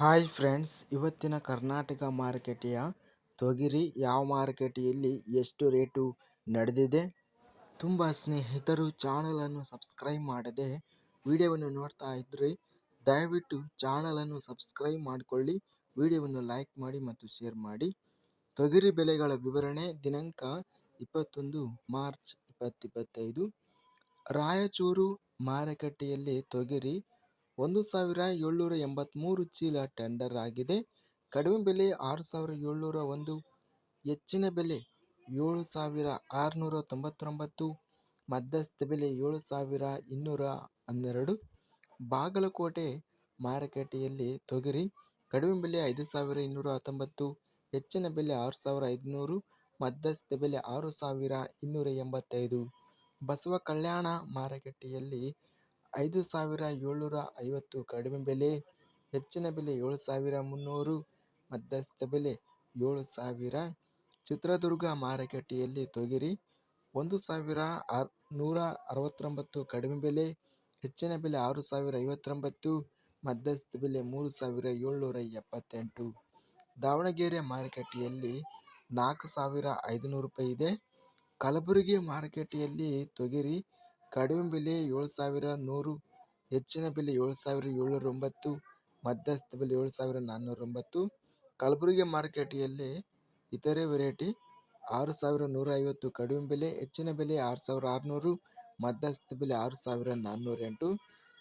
Hi friends, ಇವತ್ತಿನ ಕರ್ನಾಟಕ ಮಾರುಕಟ್ಟೆಯ ತೊಗರಿ ಯಾವ ಮಾರುಕಟ್ಟೆಯಲ್ಲಿ ಎಷ್ಟು ರೇಟು ನಡೆದಿದೆ? ತುಂಬ ಸ್ನೇಹಿತರು ಚಾನಲನ್ನು ಸಬ್ಸ್ಕ್ರೈಬ್ ಮಾಡದೆ ವಿಡಿಯೋವನ್ನು ನೋಡ್ತಾ ಇದ್ದರೆ ದಯವಿಟ್ಟು ಚಾನಲನ್ನು ಸಬ್ಸ್ಕ್ರೈಬ್ ಮಾಡಿಕೊಳ್ಳಿ, ವಿಡಿಯೋವನ್ನು ಲೈಕ್ ಮಾಡಿ ಮತ್ತು ಶೇರ್ ಮಾಡಿ. ತೊಗರಿ ಬೆಲೆಗಳ ವಿವರಣೆ ದಿನಾಂಕ ಇಪ್ಪತ್ತೊಂದು ಮಾರ್ಚ್ ಇಪ್ಪತ್ತಿಪ್ಪತ್ತೈದು ರಾಯಚೂರು ಮಾರುಕಟ್ಟೆಯಲ್ಲಿ ತೊಗರಿ ಒಂದು ಸಾವಿರ ಏಳ್ನೂರ ಎಂಬತ್ತ್ಮೂರು ಚೀಲ ಟೆಂಡರ್ ಆಗಿದೆ. ಕಡಿಮೆ ಬೆಲೆ ಆರು ಸಾವಿರ ಏಳ್ನೂರ ಒಂದು, ಹೆಚ್ಚಿನ ಬೆಲೆ ಏಳು ಸಾವಿರ ಆರುನೂರ ತೊಂಬತ್ತೊಂಬತ್ತು, ಮಧ್ಯಸ್ಥ ಬೆಲೆ ಏಳು ಸಾವಿರ ಇನ್ನೂರ ಹನ್ನೆರಡು. ಬಾಗಲಕೋಟೆ ಮಾರುಕಟ್ಟೆಯಲ್ಲಿ ತೊಗರಿ ಕಡಿಮೆ ಬೆಲೆ ಐದು ಸಾವಿರ ಇನ್ನೂರ ಹತ್ತೊಂಬತ್ತು, ಹೆಚ್ಚಿನ ಬೆಲೆ ಆರು ಸಾವಿರ ಐದುನೂರು, ಮಧ್ಯಸ್ಥ ಬೆಲೆ ಆರು ಸಾವಿರ ಇನ್ನೂರ ಎಂಬತ್ತೈದು. ಬಸವ ಕಲ್ಯಾಣ ಮಾರುಕಟ್ಟೆಯಲ್ಲಿ ಐದು ಸಾವಿರ ಏಳ್ನೂರ ಐವತ್ತು ಕಡಿಮೆ ಬೆಲೆ, ಹೆಚ್ಚಿನ ಬೆಲೆ ಏಳು ಸಾವಿರ ಮುನ್ನೂರು, ಮಧ್ಯಸ್ಥ ಬೆಲೆ ಏಳು ಸಾವಿರ. ಚಿತ್ರದುರ್ಗ ಮಾರುಕಟ್ಟೆಯಲ್ಲಿ ತೊಗರಿ ಒಂದು ಸಾವಿರ ಆರ್ ನೂರ ಅರವತ್ತೊಂಬತ್ತು ಕಡಿಮೆ ಬೆಲೆ, ಹೆಚ್ಚಿನ ಬೆಲೆ ಆರು ಸಾವಿರ ಐವತ್ತೊಂಬತ್ತು, ಮಧ್ಯಸ್ಥ ಬೆಲೆ ಮೂರು ಸಾವಿರ ಏಳ್ನೂರ ಎಪ್ಪತ್ತೆಂಟು. ದಾವಣಗೆರೆ ಮಾರುಕಟ್ಟೆಯಲ್ಲಿ ನಾಲ್ಕು ಸಾವಿರ ಐದುನೂರು ರೂಪಾಯಿ ಇದೆ. ಕಲಬುರಗಿ ಮಾರುಕಟ್ಟೆಯಲ್ಲಿ ತೊಗರಿ ಕಡಿಮೆ ಬೆಲೆ ಏಳು ಸಾವಿರ ನೂರು, ಹೆಚ್ಚಿನ ಬೆಲೆ ಏಳು ಸಾವಿರ ಏಳ್ನೂರ ಒಂಬತ್ತು, ಮಧ್ಯಸ್ಥ ಬೆಲೆ ಏಳು ಸಾವಿರ ನಾನ್ನೂರ ಒಂಬತ್ತು. ಕಲಬುರಗಿ ಮಾರ್ಕೆಟಿಯಲ್ಲಿ ಇತರೆ ವೆರೈಟಿ ಆರು ಸಾವಿರ ನೂರ ಐವತ್ತು, ಕಡಿಮೆ ಬೆಲೆ, ಹೆಚ್ಚಿನ ಬೆಲೆ ಆರು ಸಾವಿರ ಆರುನೂರು, ಮಧ್ಯಸ್ಥ ಬೆಲೆ ಆರು ಸಾವಿರ ನಾನ್ನೂರ ಎಂಟು.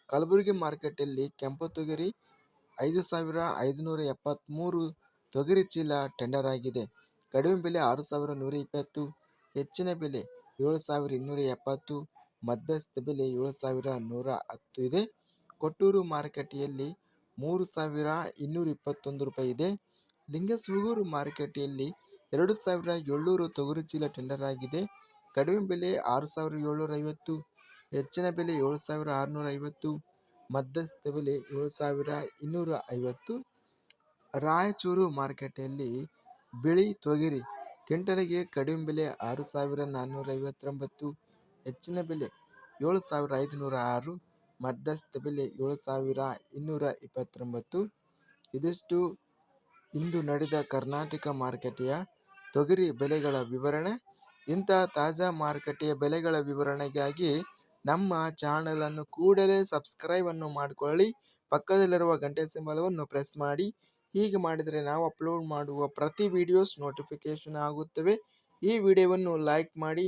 ಕಲಬುರಗಿ ಮಾರ್ಕೆಟಲ್ಲಿ ಕೆಂಪು ತೊಗರಿ ಐದು ಸಾವಿರ ಐದುನೂರ ಎಪ್ಪತ್ತ್ಮೂರು ತೊಗರಿ ಚೀಲ ಟೆಂಡರ್ ಆಗಿದೆ. ಕಡಿಮೆ ಬೆಲೆ ಆರು ಸಾವಿರ ನೂರ ಇಪ್ಪತ್ತು, ಹೆಚ್ಚಿನ ಬೆಲೆ ಏಳು ಸಾವಿರ ಇನ್ನೂರ ಎಪ್ಪತ್ತು ಮಧ್ಯಸ್ಥ ಬೆಲೆ ಏಳು ಸಾವಿರ ನೂರ ಹತ್ತು ಇದೆ. ಕೊಟ್ಟೂರು ಮಾರುಕಟ್ಟೆಯಲ್ಲಿ ಮೂರು ಸಾವಿರ ಇನ್ನೂರ ಇಪ್ಪತ್ತೊಂದು ರೂಪಾಯಿ ಇದೆ. ಲಿಂಗಸೂಗೂರು ಮಾರುಕಟ್ಟೆಯಲ್ಲಿ ಎರಡು ಸಾವಿರ ಏಳ್ನೂರು ತೊಗರಿ ಚೀಲ ಟೆಂಡರ್ ಆಗಿದೆ. ಕಡಿಮೆ ಬೆಲೆ ಆರು ಸಾವಿರ ಏಳ್ನೂರ ಐವತ್ತು ಹೆಚ್ಚಿನ ಬೆಲೆ ಏಳು ಸಾವಿರ ಆರುನೂರ ಐವತ್ತು ಮಧ್ಯಸ್ಥ ಬೆಲೆ ಏಳು ಸಾವಿರ ಇನ್ನೂರ ಐವತ್ತು ರಾಯಚೂರು ಮಾರುಕಟ್ಟೆಯಲ್ಲಿ ಬಿಳಿ ತೊಗರಿ, ಕ್ವಿಂಟಲಿಗೆ ಕಡಿಮೆ ಬೆಲೆ ಆರು ಸಾವಿರ ನಾನ್ನೂರ ಐವತ್ತೊಂಬತ್ತು ಹೆಚ್ಚಿನ ಬೆಲೆ ಏಳು ಸಾವಿರ ಐದುನೂರ ಆರು, ಮಧ್ಯಸ್ಥ ಬೆಲೆ ಏಳು ಸಾವಿರ ಇನ್ನೂರ ಇಪ್ಪತ್ತೊಂಬತ್ತು. ಇದಿಷ್ಟು ಇಂದು ನಡೆದ ಕರ್ನಾಟಕ ಮಾರುಕಟ್ಟೆಯ ತೊಗರಿ ಬೆಲೆಗಳ ವಿವರಣೆ. ಇಂಥ ತಾಜಾ ಮಾರುಕಟ್ಟೆಯ ಬೆಲೆಗಳ ವಿವರಣೆಗಾಗಿ ನಮ್ಮ ಚಾನಲನ್ನು ಕೂಡಲೇ ಸಬ್ಸ್ಕ್ರೈಬನ್ನು ಮಾಡಿಕೊಳ್ಳಿ. ಪಕ್ಕದಲ್ಲಿರುವ ಗಂಟೆ ಸಿಂಬಲವನ್ನು ಪ್ರೆಸ್ ಮಾಡಿ. ಹೀಗೆ ಮಾಡಿದರೆ ನಾವು ಅಪ್ಲೋಡ್ ಮಾಡುವ ಪ್ರತಿ ವಿಡಿಯೋಸ್ ನೋಟಿಫಿಕೇಷನ್ ಆಗುತ್ತವೆ. ಈ ವಿಡಿಯೋವನ್ನು ಲೈಕ್ ಮಾಡಿ.